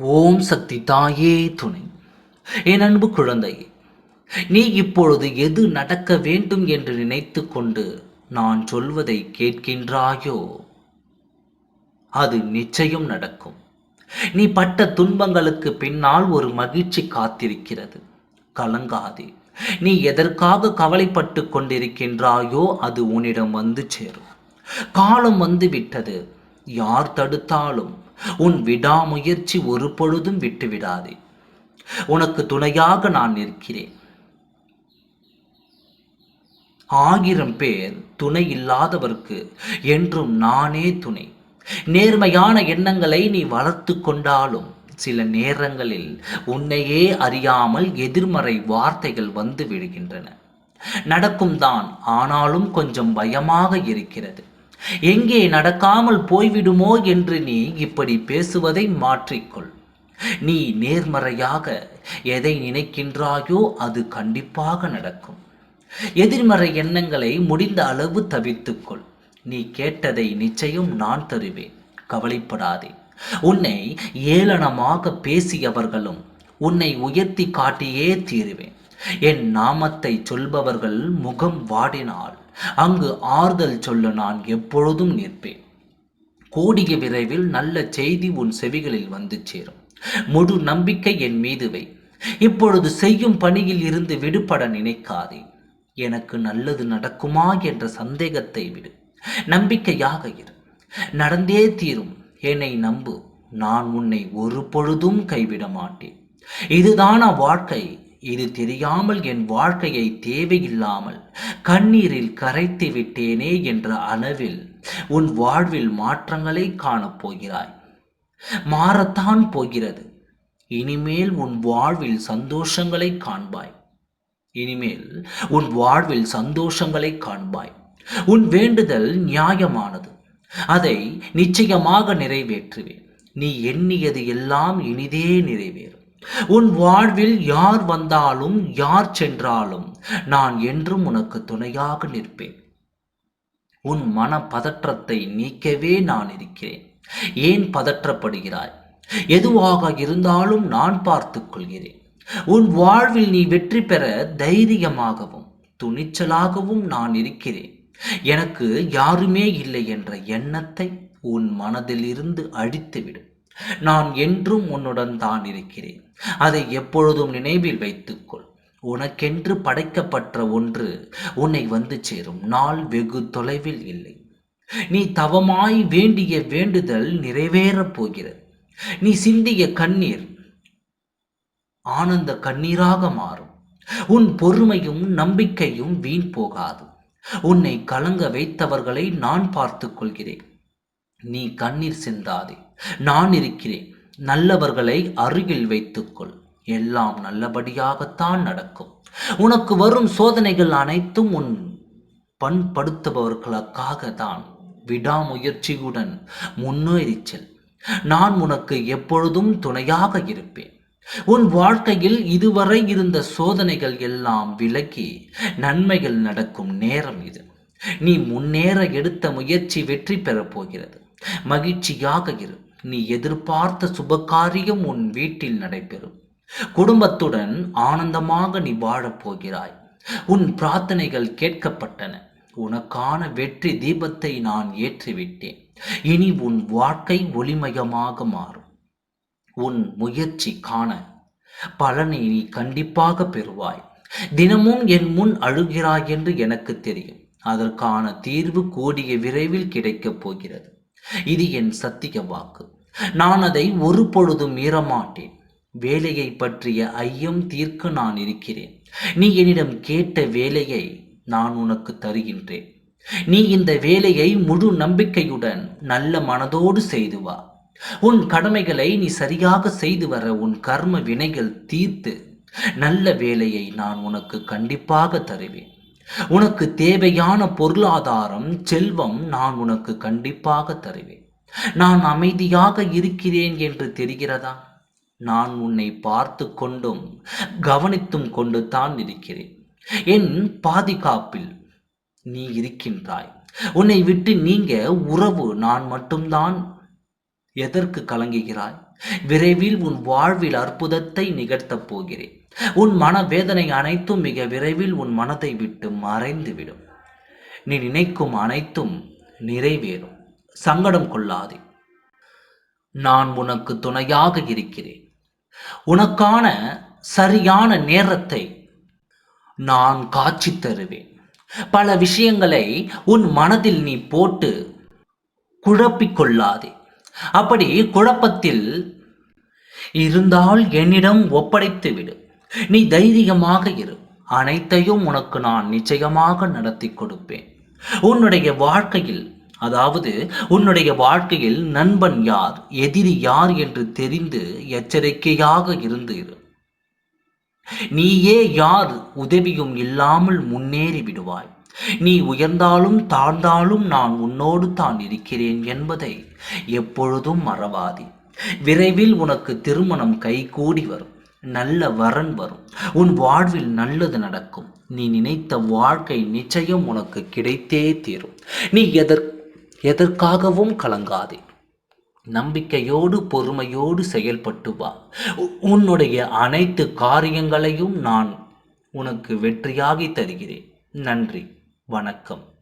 ஓம் சக்தி தாயே துணை. என் அன்பு குழந்தையே நீ இப்பொழுது எது நடக்க வேண்டும் என்று நினைத்து கொண்டு நான் சொல்வதை கேட்கின்றாயோ? அது நிச்சயம் நடக்கும். நீ பட்ட துன்பங்களுக்கு பின்னால் ஒரு மகிழ்ச்சி காத்திருக்கிறது. கலங்காதே நீ எதற்காக கவலைப்பட்டு கொண்டிருக்கின்றாயோ அது உன்னிடம் வந்து சேரும். காலம் வந்து விட்டது யார் தடுத்தாலும் உன் விடாமுயற்சி ஒரு பொழுதும் விட்டுவிடாதே. உனக்கு துணையாக நான் நிற்கிறேன். ஆயிரம் பேர் துணை இல்லாதவர்க்கு என்றும் நானே துணை. நேர்மையான எண்ணங்களை நீ வளர்த்து கொண்டாலும் சில நேரங்களில் உன்னையே அறியாமல் எதிர்மறை வார்த்தைகள் வந்து விடுகின்றன. நடக்கும் தான் ஆனாலும் கொஞ்சம் பயமாக இருக்கிறது. எங்கே நடக்காமல் போய்விடுமோ என்று நீ இப்படி பேசுவதை மாற்றிக்கொள். நீ நேர்மறையாக எதை நினைக்கின்றாயோ அது கண்டிப்பாக நடக்கும். எதிர்மறை எண்ணங்களை முடிந்த அளவு தவிர்த்துக்கொள். நீ கேட்டதை நிச்சயம் நான் தருவேன். கவலைப்படாதே. உன்னை ஏளனமாக பேசியவர்களும் உன்னை உயர்த்தி காட்டியே தீருவேன். என் நாமத்தை சொல்பவர்கள் முகம் வாடினால் அங்கு ஆறுதல் சொல்ல நான் எப்பொழுதும் நிற்பேன். கூடிய விரைவில் நல்ல செய்தி உன் செவிகளில் வந்து சேரும். முழு நம்பிக்கை என் மீது வை. இப்பொழுது செய்யும் பணியில் இருந்து விடுபட நினைக்காதே. எனக்கு நல்லது நடக்குமா என்ற சந்தேகத்தை விடு. நம்பிக்கையாக இரு. நடந்தே தீரும். என்னை நம்பு. நான் உன்னை ஒரு பொழுதும் கைவிட மாட்டேன். இதுதான வாழ்க்கை? இது தெரியாமல் என் வாழ்க்கையை தேவையில்லாமல் கண்ணீரில் கரைத்து விட்டேனே என்ற அளவில் உன் வாழ்வில் மாற்றங்களை காணப் போகிறாய். மாறத்தான் போகிறது. இனிமேல் உன் வாழ்வில் சந்தோஷங்களை காண்பாய். இனிமேல் உன் வாழ்வில் சந்தோஷங்களை காண்பாய். உன் வேண்டுதல் நியாயமானது. அதை நிச்சயமாக நிறைவேற்றுவேன். நீ எண்ணியது எல்லாம் இனிதே நிறைவேறும். உன் வாழ்வில் யார் வந்தாலும் யார் சென்றாலும் நான் என்றும் உனக்கு துணையாக நிற்பேன். உன் மன பதற்றத்தை நீக்கவே நான் இருக்கிறேன். ஏன் பதற்றப்படுகிறாய்? எதுவாக இருந்தாலும் நான் பார்த்துக் கொள்கிறேன். உன் வாழ்வில் நீ வெற்றி பெற தைரியமாகவும் துணிச்சலாகவும் நான் இருக்கிறேன். எனக்கு யாருமே இல்லை என்ற எண்ணத்தை உன் மனதில் இருந்து நான் என்றும் உன்னுடன் தான் இருக்கிறேன். அதை எப்பொழுதும் நினைவில் வைத்துக்கொள். உனக்கென்று படைக்கப்பட்ட ஒன்று உன்னை வந்து சேரும். நாள் வெகு தொலைவில் இல்லை. நீ தவமாய் வேண்டிய வேண்டுதல் நிறைவேறப் போகிறது. நீ சிந்திய கண்ணீர் ஆனந்த கண்ணீராக மாறும். உன் பொறுமையும் நம்பிக்கையும் வீண் போகாது. உன்னை கலங்க வைத்தவர்களை நான் பார்த்து கொள்கிறேன். நீ கண்ணீர் சிந்தாதே. நான் இருக்கிறேன். நல்லவர்களை அருகில் வைத்துக்கொள். எல்லாம் நல்லபடியாகத்தான் நடக்கும். உனக்கு வரும் சோதனைகள் அனைத்தும் உன் பண்படுத்துபவர்களுக்காக தான். விடாமுயற்சியுடன் முன்னேறிச் செல் நான் உனக்கு எப்பொழுதும் துணையாக இருப்பேன். உன் வாழ்க்கையில் இதுவரை இருந்த சோதனைகள் எல்லாம் விலகி நன்மைகள் நடக்கும் நேரம் இது. நீ முன்னேற எடுத்த முயற்சி வெற்றி பெறப் போகிறது. மகிழ்ச்சியாக இரு. நீ எதிர்பார்த்த சுபகாரியம் உன் வீட்டில் நடைபெறும். குடும்பத்துடன் ஆனந்தமாக நீ வாழப் போகிறாய். உன் பிரார்த்தனைகள் கேட்கப்பட்டன. உனக்கான வெற்றி தீபத்தை நான் ஏற்றிவிட்டேன். இனி உன் வாழ்க்கை ஒளிமயமாக மாறும். உன் முயற்சி காண. பலனை நீ கண்டிப்பாக பெறுவாய். தினமும் என் முன் அழுகிறாய் என்று எனக்கு தெரியும். அதற்கான தீர்வு கூடிய விரைவில் கிடைக்கப் போகிறது. இது என் சத்திய வாக்கு. நான் அதை ஒரு பொழுதும் மீறமாட்டேன். வேலையை பற்றிய ஐயம் தீர்க்க நான் இருக்கிறேன். நீ என்னிடம் கேட்ட வேலையை நான் உனக்கு தருகின்றேன். நீ இந்த வேலையை முழு நம்பிக்கையுடன் நல்ல மனதோடு செய்து வா. உன் கடமைகளை நீ சரியாக செய்து வர உன் கர்ம வினைகள் தீர்த்து நல்ல வேலையை நான் உனக்கு கண்டிப்பாக தருவேன். உனக்கு தேவையான பொருளாதாரம் செல்வம் நான் உனக்கு கண்டிப்பாக தருவேன். நான் அமைதியாக இருக்கிறேன் என்று தெரிகிறதா? நான் உன்னை பார்த்து கொண்டும் கவனித்தும் கொண்டு தான் இருக்கிறேன். என் பாதுகாப்பில் நீ இருக்கின்றாய். உன்னை விட்டு நீங்க உறவு நான் மட்டும்தான் எதற்கு கலங்குகிறாய்? விரைவில் உன் வாழ்வில் அற்புதத்தை நிகழ்த்தப் போகிறேன். உன் மனவேதனை அனைத்தும் மிக விரைவில் உன் மனதை விட்டு மறைந்துவிடும். நீ நினைக்கும் அனைத்தும் நிறைவேறும். சங்கடம் கொள்ளாதே. நான் உனக்கு துணையாக இருக்கிறேன். உனக்கான சரியான நேரத்தை நான் காட்சி தருவேன். பல விஷயங்களை உன் மனதில் நீ போட்டு குழப்பிக் கொள்ளாதே. அப்படி குழப்பத்தில் இருந்தால் என்னிடம் ஒப்படைத்து விடு நீ தைரியமாக இரு. அனைத்தையும் உனக்கு நான் நிச்சயமாக நடத்தி கொடுப்பேன். உன்னுடைய வாழ்க்கையில் அதாவது உன்னுடைய வாழ்க்கையில் நண்பன் யார் எதிரி யார் என்று தெரிந்து எச்சரிக்கையாக இருந்து இரு. நீயே யார் உதவியும் இல்லாமல் முன்னேறி விடுவாய் நீ உயர்ந்தாலும் தாழ்ந்தாலும் நான் உன்னோடு தான் இருக்கிறேன் என்பதை எப்பொழுதும் மறவாதே. விரைவில் உனக்கு திருமணம் கைகூடி வரும். நல்ல வரன் வரும். உன் வாழ்வில் நல்லது நடக்கும். நீ நினைத்த வாழ்க்கை நிச்சயம் உனக்கு கிடைத்தே தீரும். நீ எதற் எதற்காகவும் கலங்காதே. நம்பிக்கையோடு பொறுமையோடு செயல்பட்டு வா. உன்னுடைய அனைத்து காரியங்களையும் நான் உனக்கு வெற்றியாகி தருகிறேன். நன்றி. வணக்கம்.